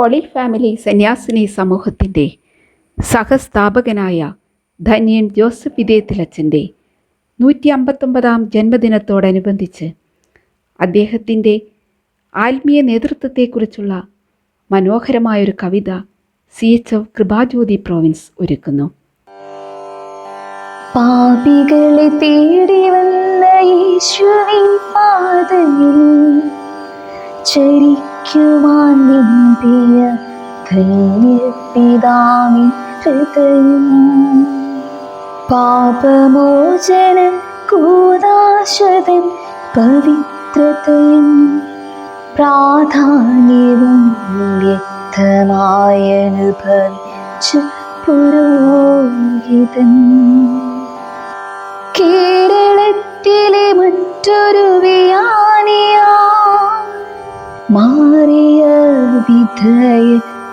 Holy family സന്യാസിനി സമൂഹത്തിന്റെ സഹസ്ഥാപകനായ ധന്യൻ Joseph വിദേത്തിലച്ചന്റെ നൂറ്റി അമ്പത്തൊമ്പതാം ജന്മദിനത്തോടനുബന്ധിച്ച് അദ്ദേഹത്തിന്റെ ആത്മീയ നേതൃത്വത്തെക്കുറിച്ചുള്ള മനോഹരമായൊരു കവിത C H F Krupajyothi province ഒരുക്കുന്നു. പാപികളെ തേടി വന്ന ഈശ്വരൻ പാതയിൽ ചരിക്കുവാൻ നിന്തിയ ധന്യപിതാവിൻ ഹൃദയം. പാപമോചനം കൂതാശ്വതൻ പവിത്രതയും. പ്രാധാന്യവും വ്യക്തമായ അനുഭവിച്ചു പുരോഹിതൻ. കേരളത്തിലെ മറ്റൊരു വിയാനിയാ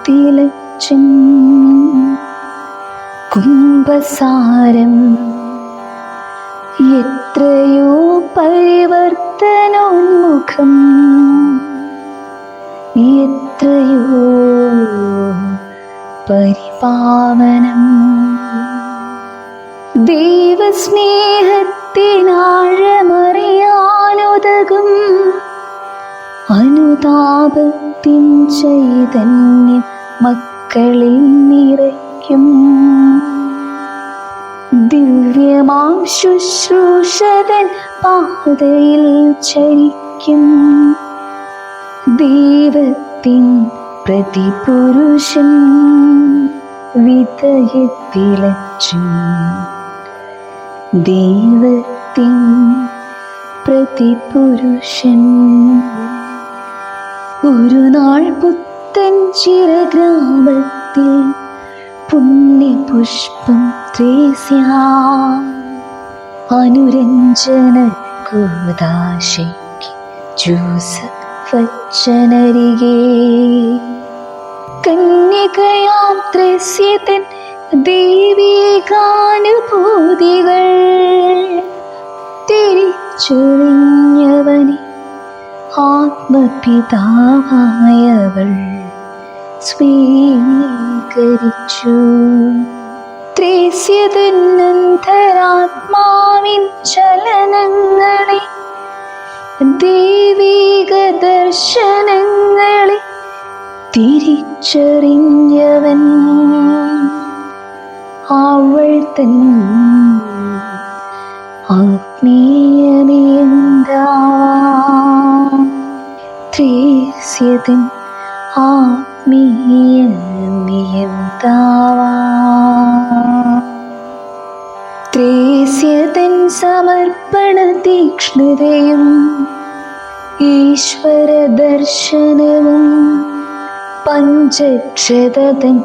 വിധയത്തിലച്ചൻ കുംഭസാരം. എത്രയോ പരിവർത്തനോന്മുഖം എത്രയോ പരിപാവനം. ദൈവസ്നേഹത്തിനാഴമറിയാനുതകും അനുതാപത്തിൻ ചൈതന്യം മക്കളിൽ നിറയ്ക്കും. ദിവ്യമാം ശുശ്രൂഷകൻ പാതയിൽ ചരിക്കും. ദൈവത്തിൻ പ്രതിപുരുഷൻ വിധയത്തിലച്ചും. ദൈവത്തിൻ പ്രതിപുരുഷൻ. ഒരു നാൾ പുത്തൻ ചിരഗ്രാമത്തിൽ പുണ്യപുഷ്പം അനുരഞ്ജന കൂതാശയ്ക്ക് ജോസഫ് വച്ചനരികെ. കന്യകയാം ത്രസ്യതൻ ദൈവികാനുഭൂതികൾ തിരിച്ചൊഴിഞ്ഞവനെ ആത്മപിതാവായവൾ. സ്വീകരിച്ചു. ത്രേസ്യതന്നന്തരാത്മാവിൻ ചലനങ്ങളെ ദൈവീക ദർശനങ്ങളെ തിരിച്ചറിഞ്ഞവൻ അവൾ തൻ ആത്മീയനേന്താ ത്രേസ്യതൻ ആത്മീയ ത്രേസ്യതൻ സമർപ്പണ തീക്ഷ്ണതയും ഈശ്വര ദർശനവും പഞ്ചക്ഷതൻ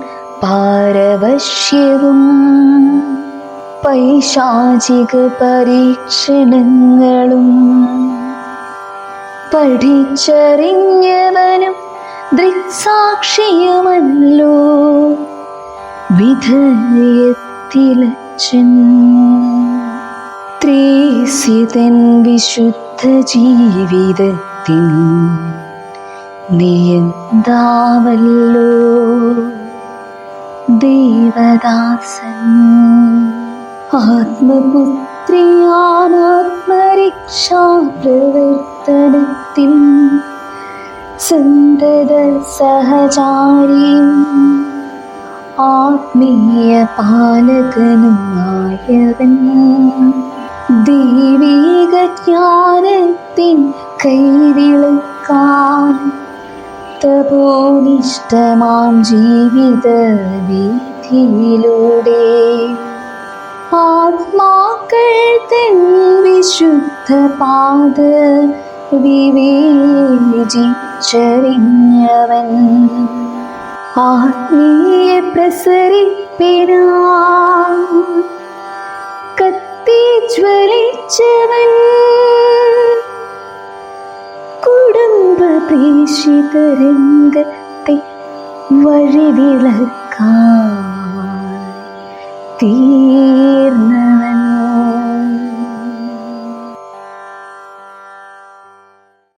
പാരവശ്യവും പൈശാചിക പരീക്ഷണങ്ങളും പഠിച്ചറിഞ്ഞവനും ദൃക്സാക്ഷിയുമല്ലോ. വിധയത്തിലച്ചൻ ത്രേസ്യതൻ വിശുദ്ധ ജീവിതത്തിൽ നിയന്താവല്ലോ. ദേവദാസൻ ആത്മപുത്രിയാമാത്മരക്ഷാ പ്രവർത്തനത്തിൽ സന്തത സഹചാരിയും ആത്മീയ പാലകനുമായവൻ ദൈവിക ജ്ഞാനത്തിൻ കൈവിളക്കാൻ തപോനിഷ്ടമാം ജീവിത വീതിയിലൂടെ ആത്മാക്കൾ തൻ വിശുദ്ധ പാത വിവേചിച്ചറിഞ്ഞവൻ ആത്മീയ പ്രസരിപ്പിനാ കത്തി ജ്വലിച്ചവൻ കുടുംബ പ്രേഷിത രംഗത്തെ വഴിവിളക്കാൻ തീർന്നവൻ